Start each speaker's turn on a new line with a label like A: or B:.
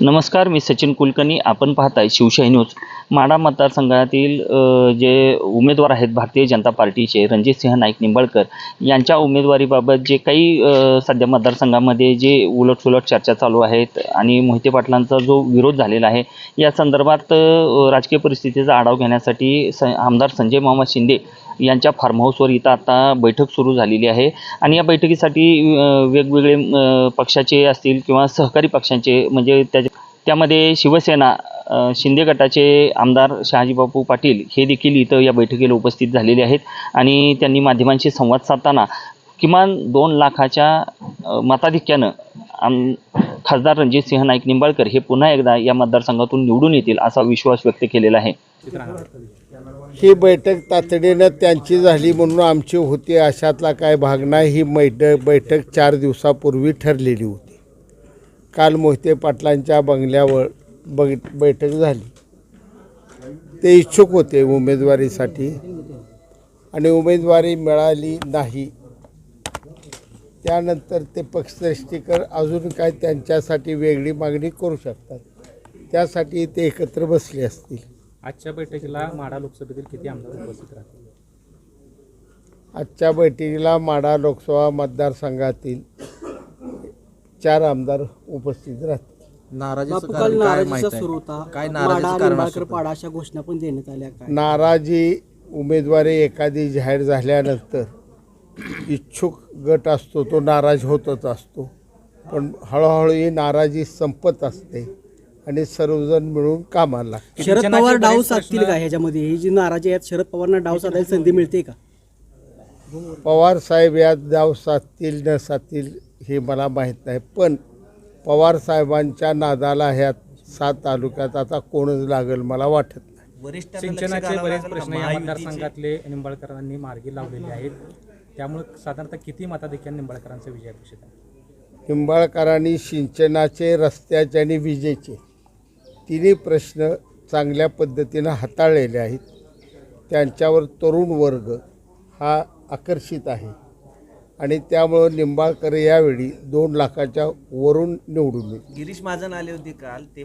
A: नमस्कार मी सचिन कुलकर्णी. आपण पाहताय शिवशाही न्यूज. माढा मतदारसंघातील जे उमेदवार आहेत भारतीय जनता पार्टीचे रणजितसिंह नाईक निंबाळकर यांच्या उमेदवारीबाबत जे काही सध्या मतदारसंघामध्ये जे उलटसुलट चर्चा चालू आहेत आणि मोहिते पाटलांचा जो विरोध झालेला आहे या संदर्भात राजकीय परिस्थितीचा आढावा घेण्यासाठी स आमदार संजय मामा शिंदे यांच्या फार्म हाऊसवर इथं आता बैठक सुरू झालेली आहे. आणि या बैठकीसाठी वेगवेगळे पक्षाचे असतील किंवा सहकारी पक्षांचे म्हणजे त्या त्यामध्ये शिवसेना शिंदे गटाचे आमदार शहाजीबापू पाटील हे देखील इथं या बैठकीला उपस्थित झालेले आहेत. आणि त्यांनी माध्यमांशी संवाद साधताना किमान दोन लाखाच्या मताधिक्यानं आम खासदार रणजितसिंह नाईक निंबाळकर हे पुन्हा एकदा या मतदारसंघातून निवडून येतील असा विश्वास व्यक्त केलेला आहे.
B: ही बैठक तातडीनं त्यांची झाली म्हणून आमची होती. अशातला काय भाग नाही. ही बैठक बैठक चार दिवसापूर्वी ठरलेली होती. काल मोहिते पाटलांच्या बंगल्यावर बग बैठक झाली. ते इच्छुक होते उमेदवारीसाठी. आणि उमेदवारी मिळाली नाही. त्यानंतर ते पक्षश्रेष्ठीकर अजून काय त्यांच्यासाठी वेगळी मागणी करू शकतात. त्यासाठी ते एकत्र बसले असतील.
C: आजच्या बैठकीला माढा लोकसभेतील किती आमदार उपस्थित राहतील?
B: आजच्या बैठकीला माढा लोकसभा मतदारसंघातील चार आमदार उपस्थित राहतील.
D: नाराजीचं
E: बापू काल
D: कारण काय
E: नाराजीचा
D: माहीत
E: सुरू
D: आहे
E: होता.
D: काय
E: माडा
D: नाराजीचं कारण
E: निंबाळकर
D: असू
E: पाडा अशा घोषणा पण देण्यात आल्या काय?
B: नाराजी उमेदवारी एखादी जाहीर झाल्यानंतर इच्छुक गट असतो तो नाराज होतच असतो. पण हळूहळू ही नाराजी संपत असते आणि सर्वजण मिळून कामाला लागतात.
E: शरद पवार डाव साधतील का ह्याच्यामध्ये? ही जी नाराजी आहेत शरद पवारांना डाव साधायला संधी मिळते का?
B: पवार साहेब यात जाव साधतील न साधतील हे मला माहीत नाही. पण पवार साहेबांच्या नादाला ह्यात सात तालुक्यात आता कोणच लागेल मला वाटत नाही.
C: सिंचनाचे बरेच प्रश्न या मतदारसंघातले निंबाळकरांनी मार्गी लावलेले आहेत. त्यामुळे साधारणतः किती मताधिक्याने निंबाळकरांचा विजय अपेक्षित आहे?
B: निंबाळकरांनी सिंचनाचे रस्त्याचे आणि विजेचे तिन्ही प्रश्न चांगल्या पद्धतीनं हाताळलेले आहेत. त्यांच्यावर तरुण वर्ग हा आकर्षित आहे. आणि त्यामुळं निंबाळकर यावेळी दोन लाखाच्या वरून निवडून येईल.
D: गिरीश महाजन आले होते काल ते